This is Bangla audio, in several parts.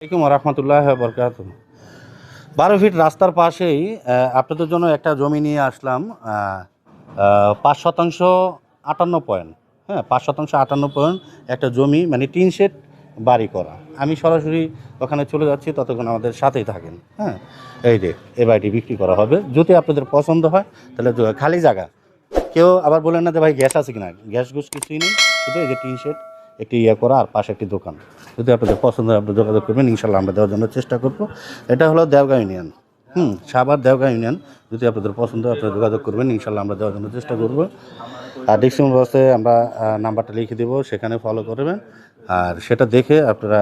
আসসালামাইকুম রহমতুল্লাহ বরকাত বারো ফিট রাস্তার পাশেই আপনাদের জন্য একটা জমি নিয়ে আসলাম পাঁচ শতাংশ আটান্ন পয়েন্ট। হ্যাঁ পাঁচ শতাংশ আটান্ন পয়েন্ট একটা জমি মানে টিন শেড বাড়ি করা। আমি সরাসরি ওখানে চলে যাচ্ছি, ততক্ষণ আমাদের সাথেই থাকেন। হ্যাঁ এই যে এই বাড়িটি বিক্রি করা হবে। যদি আপনাদের পছন্দ হয়, তাহলে খালি জায়গা। কেউ আবার বলেন না যে ভাই গ্যাস আছে কিনা? গ্যাস গুস কিছুই নেই, শুধু এই যে টিন শেড। একটি ইয়ে করা আর পাশে একটি দোকান। যদি আপনাদের পছন্দ হয়, আপনি যোগাযোগ করবেন ইনশাল্লাহ আমরা দেওয়ার জন্য চেষ্টা করব। এটা হলো দেওগাঁ ইউনিয়ন। হুম সাবার দেওগাঁ ইউনিয়ন। যদি আপনাদের পছন্দ হয়, আপনারা যোগাযোগ করবেন ইনশাল্লাহ আমরা দেওয়ার জন্য চেষ্টা করব। আর ডিসিম বসে আমরা নাম্বারটা লিখে দেবো, সেখানে ফলো করবেন। আর সেটা দেখে আপনারা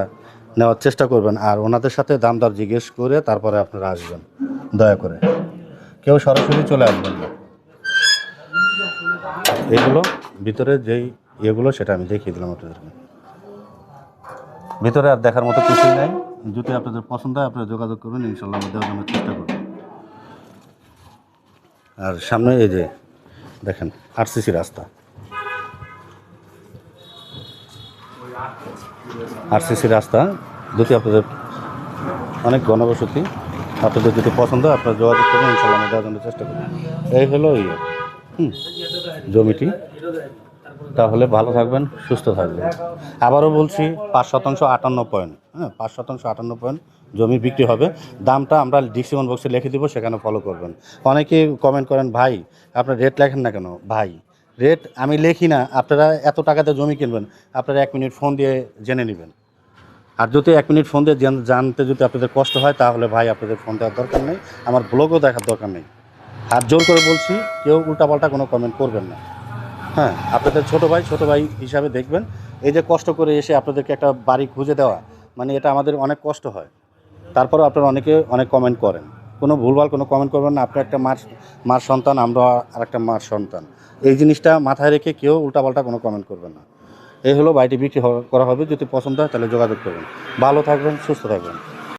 নেওয়ার চেষ্টা করবেন। আর ওনাদের সাথে দাম দর জিজ্ঞেস করে তারপরে আপনারা আসবেন। দয়া করে। কেউ সরাসরি চলে আসবেন না। এগুলো ভিতরে যেই ইয়েগুলো সেটা আমি দেখিয়ে দিলাম আপনাদেরকে। ভিতরে আর দেখার মতো কিছুই নাই। যদি আপনাদের পছন্দ হয়, আপনারা যোগাযোগ করবেন ইনশাল্লাহ দেওয়ার জন্য চেষ্টা করব। আর সামনে এই যে, দেখেন, আরসিসি রাস্তা। আরসিসি রাস্তা, যদি আপনাদের অনেক ঘনবসতি, আপনাদের যদি পছন্দ আপনারা যোগাযোগ করবেন ইনশাল্লাহ দেওয়ার জন্য চেষ্টা করবেন এই হলো ইয়ে হুম, জমিটি। তাহলে ভালো থাকবেন, সুস্থ থাকবেন। আবারও বলছি, পাঁচ শতাংশ আটান্ন পয়েন্ট হ্যাঁ পাঁচ শতাংশ আটান্ন পয়েন্ট জমি বিক্রি হবে। দামটা আমরা ডিসিশন বক্সে লিখে দিব, সেখানে ফলো করবেন। অনেকে কমেন্ট করেন, ভাই আপনার রেট লেখেন না কেন? ভাই রেট আমি লিখি না, আপনারা এত টাকাতে জমি কিনবেন, আপনারা এক মিনিট ফোন দিয়ে জেনে নেবেন। আর যদি এক মিনিট ফোন দিয়ে জানতে যদি আপনাদের কষ্ট হয়, তাহলে ভাই, আপনাদের ফোন দেওয়ার দরকার নেই, আমার ব্লগও দেখার দরকার নেই। হাত জোর করে বলছি, কেউ উল্টাপাল্টা কোনো কমেন্ট করবেন না। হ্যাঁ। আপনাদের ছোট ভাই ছোট ভাই হিসাবে দেখবেন। এই যে কষ্ট করে এসে আপনাদেরকে একটা বাড়ি খুঁজে দেওয়া মানে এটা আমাদের অনেক কষ্ট হয়। তারপরে আপনারা অনেকে অনেক কমেন্ট করেন। কোনো ভুলভাল কোনো কমেন্ট করবেন না। আপনার একটা মার মার সন্তান, আমরা আর একটা মার সন্তান। এই জিনিসটা মাথায় রেখে কেউ উল্টাপাল্টা কোনো কমেন্ট করবেন না। এই হলো বাড়িটি বিক্রি করা হবে। যদি পছন্দ হয় তাহলে যোগাযোগ করবেন। ভালো থাকবেন, সুস্থ থাকবেন।